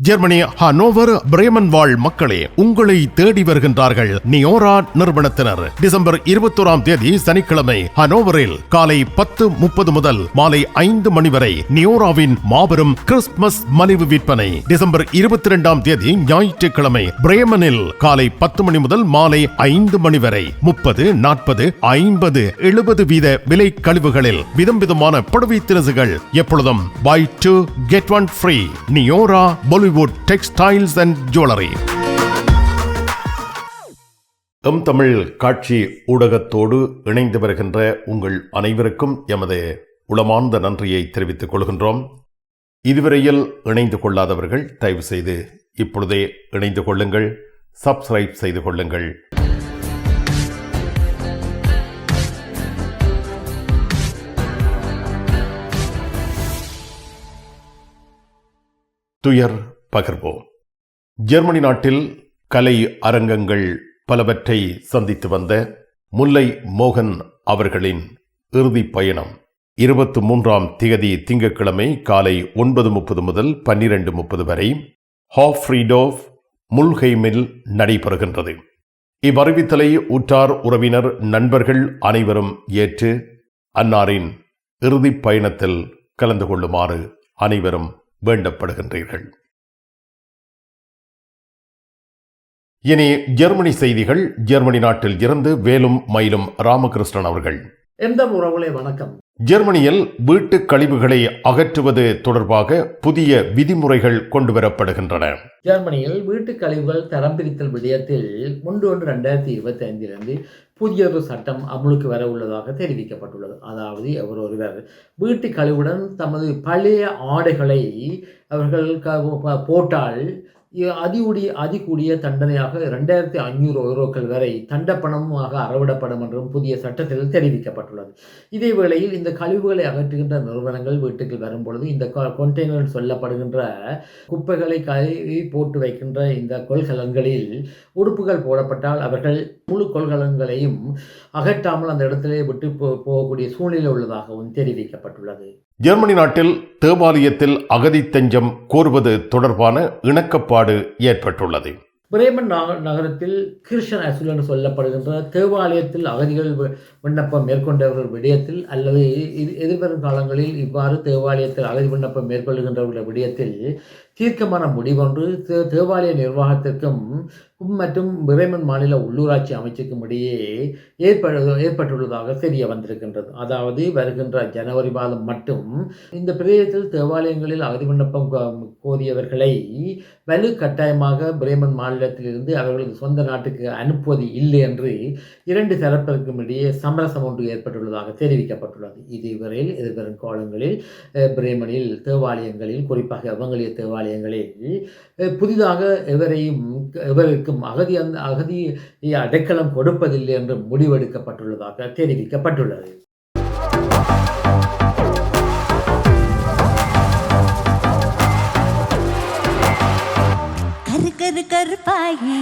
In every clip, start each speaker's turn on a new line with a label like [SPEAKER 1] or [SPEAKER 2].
[SPEAKER 1] Germany Hanover Bremen வாழ் மக்களே உங்களை தேடி வருகின்றார்கள் நியோரா நிறுவனத்தினர். டிசம்பர் இருபத்தோராம் தேதி சனிக்கிழமை ஹனோவரில் காலை பத்து முப்பது முதல் மாலை ஐந்து மணி வரை நியோராவின் மாபெரும் கிறிஸ்துமஸ் மலிவு விற்பனை. டிசம்பர் இருபத்தி இரண்டாம் தேதி ஞாயிற்றுக்கிழமை பிரேமனில் காலை பத்து மணி முதல் மாலை ஐந்து மணி வரை முப்பது நாற்பது ஐம்பது எழுபது வீத விலை கழிவுகளில் விதம் விதமான புடவை திரசுகள் எப்பொழுதும் buy two get one free நியோரா Bollywood textiles and jewellery M Tamil காட்சி ஊடகத்தோடு இணைந்து வருகின்ற உங்கள் அனைவருக்கும் எமது உளமார்ந்த நன்றியை தெரிவித்துக் கொள்கின்றோம். இதுவரையில் இணைந்து கொள்ளாதவர்கள் தயவு செய்து இப்பொழுதே இணைந்து கொள்ளுங்கள் சப்ஸ்கிரைப் செய்து கொள்ளுங்கள். துயர் பகிர்வோம். ஜெர்மனி நாட்டில் கலை அரங்கங்கள் பலவற்றை சந்தித்து வந்த முல்லை மோகன் அவர்களின் இறுதிப் பயணம். இருபத்தி மூன்றாம் திகதி திங்கட்கிழமை காலை ஒன்பது முப்பது முதல் பன்னிரண்டு முப்பது வரை ஹாஃப்ரீடோஃப் முல்ஹெய்மில் நடைபெறுகின்றது. இவ்வறிவித்தலை உற்றார் உறவினர் நண்பர்கள் அனைவரும் ஏற்று அன்னாரின் இறுதிப் பயணத்தில் கலந்து கொள்ளுமாறு அனைவரும் வேண்டப்படுகின்றீர்கள். இனி ஜெர்மனி செய்திகள். ஜெர்மனி நாட்டில் இருந்து வேலும் மயிலும் ராமகிருஷ்ணன் அவர்கள்.
[SPEAKER 2] எந்த உறவுகளே வணக்கம்.
[SPEAKER 1] ஜெர்மனியில் வீட்டு கழிவுகளை அகற்றுவது தொடர்பாக புதிய விதிமுறைகள் கொண்டுவரப்படுகின்றன.
[SPEAKER 2] ஜெர்மனியில் வீட்டுக் கழிவுகள் தரம் பிரித்தல் விடயத்தில் ஒன்று ஒன்று ரெண்டாயிரத்தி இருபத்தி ஐந்திலிருந்து புதியொரு சட்டம் அமுலுக்கு வர உள்ளதாக தெரிவிக்கப்பட்டுள்ளது. அதாவது அவர் ஒருவர் வீட்டு கழிவுடன் தமது பழைய ஆடைகளை அவர்கள் போட்டால் இ- அதிகூடிய அதிகூடிய தண்டனையாக ரெண்டாயிரத்தி ஐநூறு யூரோக்கள் வரை தண்டப்பணமாக அறவிடப்படும் என்றும் புதிய சட்டத்தில் தெரிவிக்கப்பட்டுள்ளது. இதே வேளையில் இந்த கழிவுகளை அகற்றுகின்ற நிறுவனங்கள் வீட்டுக்கு வரும்பொழுது இந்த கொண்டெய்னர் சொல்லப்படுகின்ற குப்பைகளை கழுவி போட்டு வைக்கின்ற இந்த கொள்கலன்களில் உடுப்புகள் போடப்பட்டால் அவர்கள் முழு கொள்கலன்களையும் அகற்றாமல் அந்த இடத்திலே விட்டு போ- போகக்கூடிய சூழ்நிலை உள்ளதாகவும் தெரிவிக்கப்பட்டுள்ளது.
[SPEAKER 1] ஜெர்மனி நாட்டில் தேவாலயத்தில் அகதி தஞ்சம் கோருவது தொடர்பான இணக்கப்பாடு ஏற்பட்டுள்ளது.
[SPEAKER 2] பிரேமன் நகரத்தில் கிருஷ்ணன் அசுல் என்று சொல்லப்படுகின்ற தேவாலயத்தில் அகதிகள் வி- விண்ணப்பம் மேற்கொண்டவர்கள் விடயத்தில் அல்லது எதி- எதிர்வரும் காலங்களில் இவ்வாறு தேவாலயத்தில் அகதி விண்ணப்பம் மேற்கொள்கின்றவர்கள் விடயத்தில் தீர்க்கமான முடிவொன்று தேவாலய நிர்வாகத்திற்கும் மற்றும் பிரேமன் மாநில உள்ளூராட்சி அமைச்சுக்கும் இடையே ஏற்படு ஏற்பட்டுள்ளதாக தெரிய வந்திருக்கின்றது. அதாவது வருகின்ற ஜனவரி மாதம் மட்டும் இந்த பிரதேசத்தில் தேவாலயங்களில் அகதி விண்ணப்பம் கோரியவர்களை வலு கட்டாயமாக பிரேமன் மாநிலத்திலிருந்து அவர்களது சொந்த நாட்டுக்கு அனுப்புவது இல்லை என்று இரண்டு தரப்பிற்கும் இடையே சமரசம் ஒன்று ஏற்பட்டுள்ளதாக தெரிவிக்கப்பட்டுள்ளது. இதுவரையில் எதிர்வரும் காலங்களில் பிரேமனில் தேவாலயங்களில் குறிப்பாக வங்கலிய தேவாலயம் ஆலயங்களில் புதிதாக எவரையும் எவருக்கும் அகதி அந்த அகதி அடைக்கலம் கொடுப்பதில்லை என்று முடிவெடுக்கப்பட்டுள்ளதாக தெரிவிக்கப்பட்டுள்ளது.
[SPEAKER 3] கரு கரு கருப்பாயி.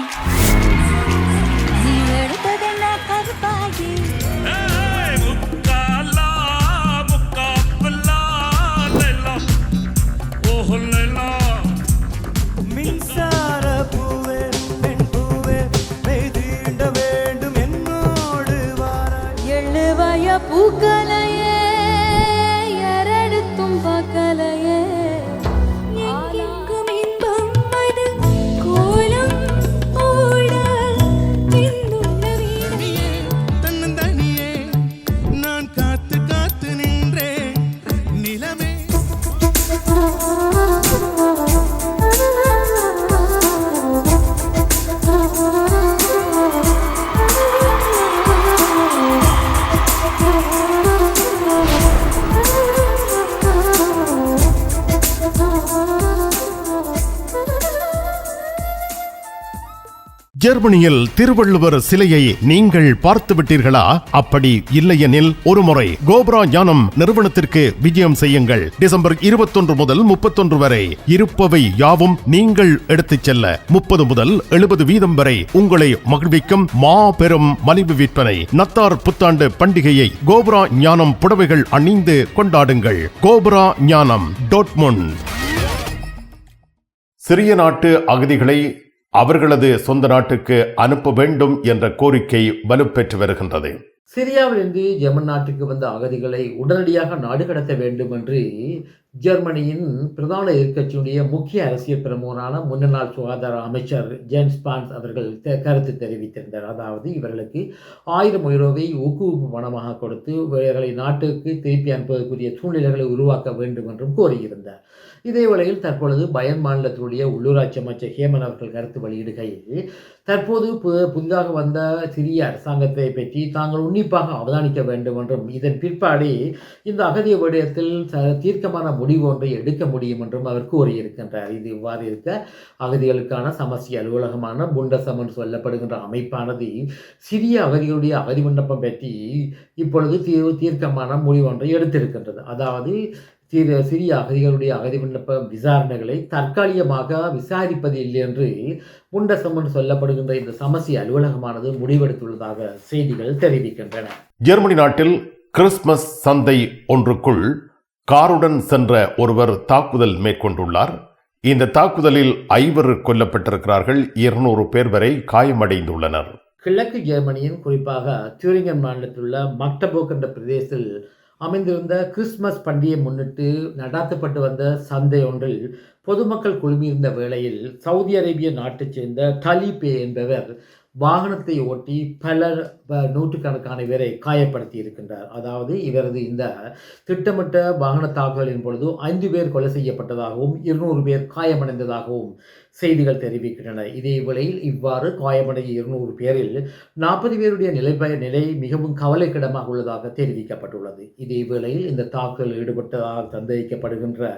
[SPEAKER 3] பூக்களையே எரடுத்தும் யாரெடுத்தும் பார்க்கலையே
[SPEAKER 1] ஜெர்மனியில் திருவள்ளுவர் சிலையை நீங்கள் பார்த்து விட்டீர்களா அப்படி இல்லையெனில் ஒருமுறை கோப்ரா ஞானம் நிறுவனத்திற்கு விஜயம் செய்யுங்கள். டிசம்பர் இருபத்தொன்று முதல் முப்பத்தொன்று வரை இருப்பவை யாவும் நீங்கள் எடுத்துச் செல்ல முப்பது முதல் எழுபது வீதம் வரை உங்களை மகிழ்விக்கும் மாபெரும் மலிவு விற்பனை. நத்தார் புத்தாண்டு பண்டிகையை கோப்ரா ஞானம் புடவைகள் அணிந்து கொண்டாடுங்கள். கோப்ரா ஞானம் டோட்முண்ட். சிறிய நாட்டு அகதிகளை அவர்களது சொந்த நாட்டுக்கு அனுப்ப வேண்டும் என்ற கோரிக்கை வலுப்பெற்று வருகின்றது.
[SPEAKER 2] சிரியாவிலிருந்து ஜெர்மன் நாட்டுக்கு வந்த அகதிகளை உடனடியாக நாடு கடத்த வேண்டும் என்று ஜெர்மனியின் பிரதான எதிர்க்கட்சியுடைய முக்கிய அரசியல் பிரமுகரான முன்னாள் சுகாதார அமைச்சர் ஜேம்ஸ் பான்ஸ் அவர்கள் கருத்து தெரிவித்திருந்தார். அதாவது இவர்களுக்கு ஆயிரம் யூரோவை ஊக்குவிப்பு பணமாக கொடுத்து இவர்களை நாட்டுக்கு திருப்பி அனுப்புவதற்குரிய சூழ்நிலைகளை உருவாக்க வேண்டும் என்றும் கோரியிருந்தார். இதே வேளையில் தற்பொழுது பயன் மாநிலத்தினுடைய உள்ளூராட்சி அமைச்சர் ஹேமன் அவர்கள் கருத்து வெளியிடுகையில் தற்போது பு- புதிதாக வந்த சிறிய அரசாங்கத்தை பற்றி தாங்கள் உன்னிப்பாக அவதானிக்க வேண்டும் என்றும் இதன் பிற்பாடே இந்த அகதிய விடயத்தில் ச- தீர்க்கமான முடிவு ஒன்றை எடுக்க முடியும் என்றும் அவர் கூறியிருக்கின்றார். இது இவ்வாறு இருக்க அகதிகளுக்கான சமஸ்தி அலுவலகமான புண்டசம் என்று சொல்லப்படுகின்ற அமைப்பானது சிறிய அகதிகளுடைய அகதி விண்ணப்பம் பற்றி இப்பொழுது தீர்வு தீர்க்கமான முடிவு ஒன்றை எடுத்திருக்கின்றது. அதாவது சிறு சிறிய அகதிகளுடைய அகதி விண்ணப்ப விசாரணைகளை தற்காலிகமாக விசாரிப்பது இல்லை என்று புண்டசம் என்று சொல்லப்படுகின்ற இந்த சமஸ்டி அலுவலகமானது முடிவெடுத்துள்ளதாக செய்திகள் தெரிவிக்கின்றன.
[SPEAKER 1] ஜெர்மனி நாட்டில் கிறிஸ்மஸ் சந்தை ஒன்றுக்குள் காருடன் சென்ற ஒருவர் தாக்குதல் மேற்கொண்டுள்ளார். இந்த தாக்குதலில் ஐவர் கொல்லப்பட்டிருக்கிறார்கள். இருநூறு பேர் வரை காயமடைந்துள்ளனர்.
[SPEAKER 2] கிழக்கு ஜெர்மனியின் குறிப்பாக தியூரிங்கன் மாநிலத்தில் உள்ள மக்டபோக் என்ற பிரதேசத்தில் அமைந்திருந்த கிறிஸ்துமஸ் பண்டிகையை முன்னிட்டு நடாத்தப்பட்டு வந்த சந்தை ஒன்றில் பொதுமக்கள் குழுமியிருந்த வேளையில் சவுதி அரேபிய நாட்டைச் சேர்ந்த டலிபே என்பவர் வாகனத்தை ஓட்டி பல நூற்றுக்கணக்கான பேரை காயப்படுத்தி இருக்கின்றார். அதாவது இவரது இந்த திட்டமிட்ட வாகன தாக்குதலின் பொழுது ஐந்து பேர் கொலை செய்யப்பட்டதாகவும் இருநூறு பேர் காயமடைந்ததாகவும் செய்திகள் தெரிவிக்கின்றன. இதே வேளையில் இவ்வாறு காயமடைய இருநூறு பேரில் நாற்பது பேருடைய நிலை நிலை மிகவும் கவலைக்கிடமாக உள்ளதாக தெரிவிக்கப்பட்டுள்ளது. இதே வேளையில் இந்த தாக்குதல் ஈடுபட்டதாக சந்தேகிக்கப்படுகின்ற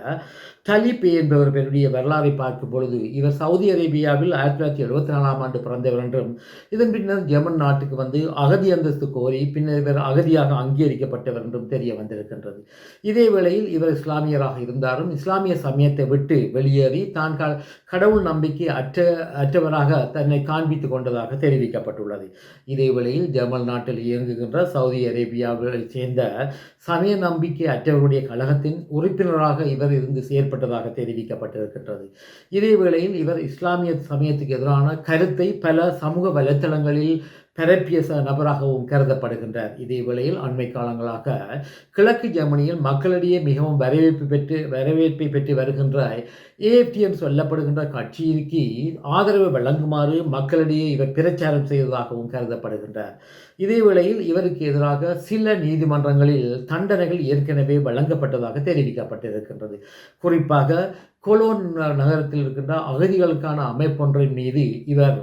[SPEAKER 2] தலிப் என்பவர் பேருடைய வரலாறை பார்க்கும் பொழுது இவர் சவுதி அரேபியாவில் ஆயிரத்தி தொள்ளாயிரத்தி எழுபத்தி நாலாம் ஆண்டு பிறந்தவர் என்றும் இதன் பின்னர் ஜெர்மன் நாட்டுக்கு வந்து அகதி அந்தஸ்து கோரி பின்னர் இவர் அகதியாக அங்கீகரிக்கப்பட்டவர் என்றும் தெரிய வந்திருக்கின்றது. இதே வேளையில் இவர் இஸ்லாமியராக இருந்தாலும் இஸ்லாமிய சமயத்தை விட்டு வெளியேறி தான் க- கடவுள் நம்பிக்கை அற்ற அற்றவராக தன்னை காண்பித்துக் கொண்டதாக தெரிவிக்கப்பட்டுள்ளது. இதே வேளையில் ஜமல் நாட்டில் இயங்குகின்ற சவுதி அரேபியாவை சேர்ந்த சமய நம்பிக்கை அற்றவருடைய கழகத்தின் உறுப்பினராக இவர் இருந்து செயற்பட்டதாக தெரிவிக்கப்பட்டிருக்கின்றது. இதே வேளையில் இவர் இஸ்லாமிய சமயத்துக்கு எதிரான கருத்தை பல சமூக வலைத்தளங்களில் பரப்பிய நபராகவும் கருதப்படுகின்றார். இதே வேளையில் அண்மை காலங்களாக கிழக்கு ஜெர்மனியில் மக்களிடையே மிகவும் வரவேற்பு பெற்று வரவேற்பை பெற்று வருகின்ற ஏஎஃப்டிஎம் சொல்லப்படுகின்ற கட்சிக்கு ஆதரவு வழங்குமாறு மக்களிடையே இவர் பிரச்சாரம் செய்ததாகவும் கருதப்படுகின்றார். இதே வேளையில் இவருக்கு எதிராக சில நீதிமன்றங்களில் தண்டனைகள் ஏற்கனவே வழங்கப்பட்டதாக தெரிவிக்கப்பட்டிருக்கின்றது. குறிப்பாக கொலோன் நகரத்தில் இருக்கின்ற அகதிகளுக்கான அமைப்பொன்றின் மீது இவர்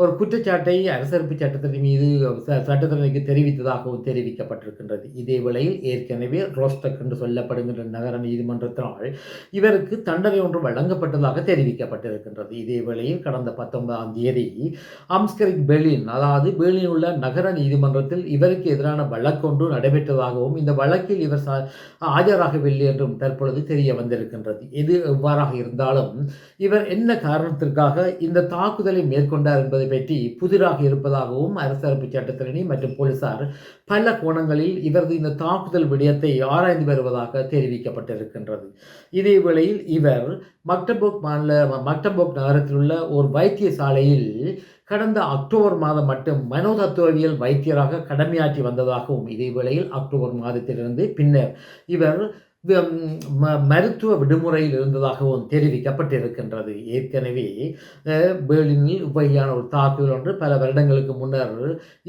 [SPEAKER 2] ஒரு குற்றச்சாட்டை அரசரப்பு சட்டத்தின் மீது சட்டத்திற்கு தெரிவித்ததாகவும் தெரிவிக்கப்பட்டிருக்கின்றது. இதே வேளையில் ஏற்கனவே ரோஸ்டக் என்று சொல்லப்படுகின்ற நகர நீதிமன்றத்தினால் இவருக்கு தண்டனை ஒன்று வழங்கப்பட்டதாக தெரிவிக்கப்பட்டிருக்கின்றது. இதே வேளையில் கடந்த பத்தொன்பதாம் தேதி அம்ஸ்கரிக் பெர்லின் அதாவது பெர்லின் உள்ள நகர நீதிமன்றத்தில் இவருக்கு எதிரான வழக்கொன்று நடைபெற்றதாகவும் இந்த வழக்கில் இவர் ஆஜராகவில்லை என்றும் தற்பொழுது தெரிய வந்திருக்கின்றது. இது எவ்வாறாக இருந்தாலும் இவர் என்ன காரணத்திற்காக இந்த தாக்குதலை மேற்கொண்டார் என்பதை பற்றி புதிராக இருப்பதாகவும் அரசரப்பு சட்டத்திரணி மற்றும் போலீசார் பல கோணங்களில் இவரது இந்த தாக்குதல் விடயத்தை ஆராய்ந்து வருவதாக தெரிவிக்கப்பட்டிருக்கின்றது. இதே வேளையில் இவர் மக்டபோக் மாநில மக்டபோக் நகரத்தில் உள்ள ஒரு வைத்தியசாலையில் கடந்த அக்டோபர் மாதம் மட்டும் மனோதத்துவவியல் வைத்தியராக கடமையாற்றி வந்ததாகவும் இதே வேளையில் அக்டோபர் மாதத்திலிருந்து பின்னர் இவர் மருத்துவ விடுமுறையில் இருந்ததாகவும் தெரிவிக்கப்பட்டிருக்கின்றது. ஏற்கனவே பேர்லினில் இவ்வகையான ஒரு தாக்குதல் ஒன்று பல வருடங்களுக்கு முன்னர்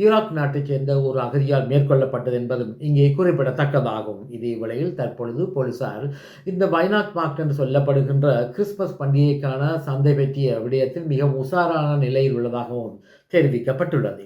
[SPEAKER 2] ஈராக் நாட்டைச் சேர்ந்த ஒரு அகதியால் மேற்கொள்ளப்பட்டது என்பதும் இங்கே குறிப்பிடத்தக்கதாகும். இதே வேளையில் தற்பொழுது போலீசார் இந்த வைநாட் மார்க் என்று சொல்லப்படுகின்ற கிறிஸ்மஸ் பண்டிகைக்கான சந்தை பற்றிய விடயத்தில் மிக உஷாரான நிலையில் உள்ளதாகவும் தெரிவிக்கப்பட்டுள்ளது.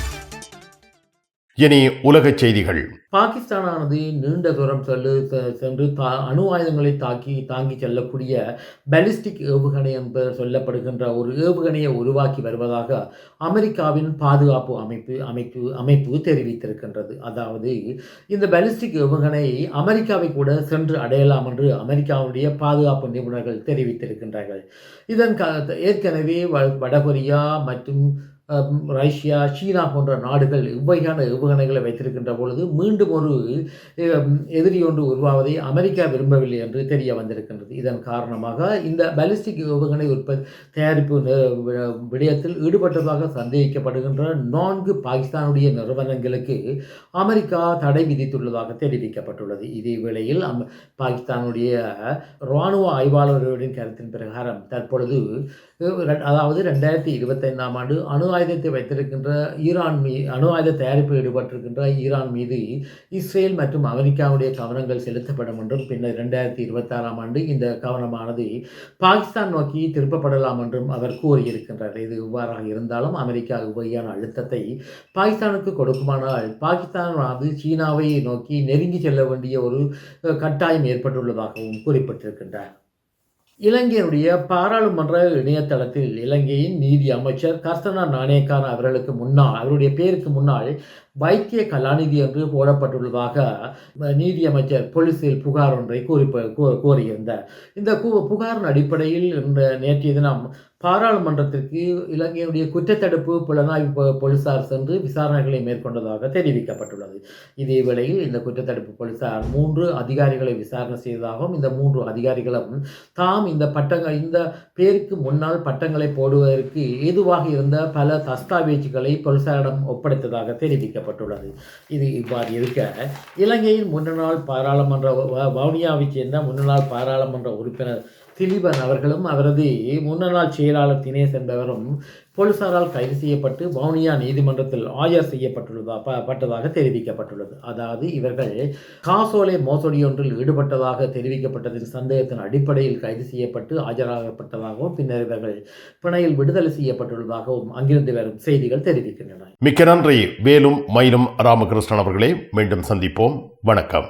[SPEAKER 1] இனி உலகச் செய்திகள்.
[SPEAKER 2] பாகிஸ்தானானது நீண்ட தூரம் செல்லு சென்று தா அணு ஆயுதங்களை தாக்கி தாங்கி செல்லக்கூடிய பெலிஸ்டிக் ஏவுகணை என்று சொல்லப்படுகின்ற ஒரு ஏவுகணையை உருவாக்கி வருவதாக அமெரிக்காவின் பாதுகாப்பு அமைப்பு அமைப்பு அமைப்பு தெரிவித்திருக்கின்றது. அதாவது இந்த பெலிஸ்டிக் ஏவுகணை அமெரிக்காவை கூட சென்று அடையலாம் என்று அமெரிக்காவுடைய பாதுகாப்பு நிபுணர்கள் தெரிவித்திருக்கின்றார்கள். இதன் கா ஏற்கனவே வடகொரியா மற்றும் ரஷ்யா சீனா போன்ற நாடுகள் இவ்வகையான ஏவுகணைகளை வைத்திருக்கின்ற பொழுது மீண்டும் ஒரு எதிரி ஒன்று உருவாவதை அமெரிக்கா விரும்பவில்லை என்று தெரிய வந்திருக்கின்றது. இதன் காரணமாக இந்த பலிஸ்டிக் ஏவுகணை உற்பத்தி தயாரிப்பு விடயத்தில் ஈடுபட்டதாக சந்தேகிக்கப்படுகின்ற நான்கு பாகிஸ்தானுடைய நிறுவனங்களுக்கு அமெரிக்கா தடை விதித்துள்ளதாக தெரிவிக்கப்பட்டுள்ளது. இதே வேளையில் அம் பாகிஸ்தானுடைய இராணுவ ஆய்வாளர்களின் கருத்தின் பிரகாரம் தற்பொழுது அதாவது ரெண்டாயிரத்தி இருபத்தைந்தாம் ஆண்டு அணு ஆயுதத்தை வைத்திருக்கின்ற ஈரான் மீ அணு ஆயுத தயாரிப்பில் ஈடுபட்டிருக்கின்ற ஈரான் மீது இஸ்ரேல் மற்றும் அமெரிக்காவுடைய கவனங்கள் செலுத்தப்படும் என்றும் பின்னர் ரெண்டாயிரத்தி இருபத்தாறாம் ஆண்டு இந்த கவனமானது பாகிஸ்தான் நோக்கி திருப்பப்படலாம் என்றும் அவர் கூறியிருக்கின்றார். இது இவ்வாறாக இருந்தாலும் அமெரிக்கா இவ்வகையான அழுத்தத்தை பாகிஸ்தானுக்கு கொடுக்குமானால் பாகிஸ்தானானது சீனாவை நோக்கி நெருங்கி செல்ல வேண்டிய ஒரு கட்டாயம் ஏற்பட்டுள்ளதாகவும் குறிப்பிட்டிருக்கின்றார். இலங்கையுடைய பாராளுமன்ற இணையதளத்தில் இலங்கையின் நீதி அமைச்சர் கர்சனா நாணயக்கான அவர்களுக்கு முன்னால் அவருடைய பேருக்கு முன்னால் வைத்திய கலாநிதி என்று போடப்பட்டுள்ளதாக நீதியமைச்சர் நீதி அமைச்சர் புகார் ஒன்றை கூறி கோரியிருந்தார் இந்த புகாரின் அடிப்படையில் இந்த நேற்றைய தினம் பாராளுமன்றத்திற்கு இலங்கையினுடைய குற்றத்தடுப்பு புலனாய்வு போலீசார் சென்று விசாரணைகளை மேற்கொண்டதாக தெரிவிக்கப்பட்டுள்ளது. இதே வேளையில் இந்த குற்றத்தடுப்பு போலீசார் மூன்று அதிகாரிகளை விசாரணை செய்ததாகவும் இந்த மூன்று அதிகாரிகளும் தாம் இந்த பட்டங்கள் இந்த பேருக்கு முன்னால் பட்டங்களை போடுவதற்கு ஏதுவாக இருந்த பல தஸ்தாவேஜுகளை போலீசாரிடம் ஒப்படைத்ததாக தெரிவிக்கப்பட்டுள்ளது. இது இவ்வாறு இருக்க இலங்கையின் முன்னாள் பாராளுமன்ற வ- வவுனியாவைச் சேர்ந்த முன்னாள் பாராளுமன்ற உறுப்பினர் திலீபன் அவர்களும் அவரது முன்னாள் செயலாளர் தினேஷ் என்பவரும் போலீசாரால் கைது செய்யப்பட்டு வவுனியா நீதிமன்றத்தில் ஆஜர் செய்யப்பட்டுள்ளதா பட்டதாக தெரிவிக்கப்பட்டுள்ளது. அதாவது இவர்கள் காசோலை மோசடி ஒன்றில் ஈடுபட்டதாக தெரிவிக்கப்பட்டதின் சந்தேகத்தின் அடிப்படையில் கைது செய்யப்பட்டு ஆஜராகப்பட்டதாகவும் பின்னர் இவர்கள் பிணையில் விடுதலை செய்யப்பட்டுள்ளதாகவும் அங்கிருந்து வரும் செய்திகள் தெரிவிக்கின்றன.
[SPEAKER 1] மிக்க நன்றி. வேலும் மயிலும் ராமகிருஷ்ணன் அவர்களே மீண்டும் சந்திப்போம். வணக்கம்.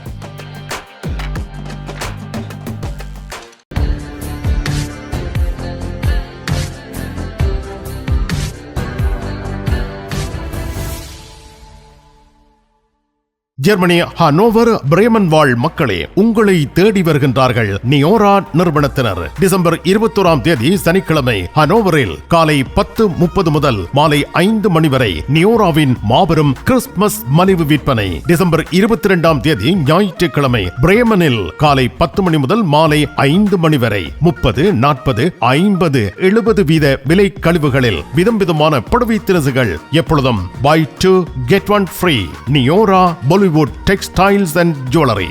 [SPEAKER 1] ஜெர்மனி ஹனோவர் பிரேமன் வாழ் மக்களே உங்களை தேடி வருகின்றார்கள் நியோரா நிறுவனத்தினர். டிசம்பர் இருபத்தோராம் தேதி சனிக்கிழமை ஹனோவரில் காலை பத்து முப்பது முதல் மாலை ஐந்து மணி வரை நியோராவின் மாபெரும் கிறிஸ்துமஸ் மலிவு விற்பனை. டிசம்பர் இருபத்தி இரண்டாம் தேதி ஞாயிற்றுக்கிழமை பிரேமனில் காலை பத்து மணி முதல் மாலை ஐந்து மணி வரை முப்பது நாற்பது ஐம்பது எழுபது வீத விலை கழிவுகளில் விதம் விதமான புடவை திரசுகள் எப்பொழுதும் buy two get one free நியோரா பொலிவு பாலிவுட் டெக்ஸ்டைல்ஸ் அண்ட் ஜுவல்லரி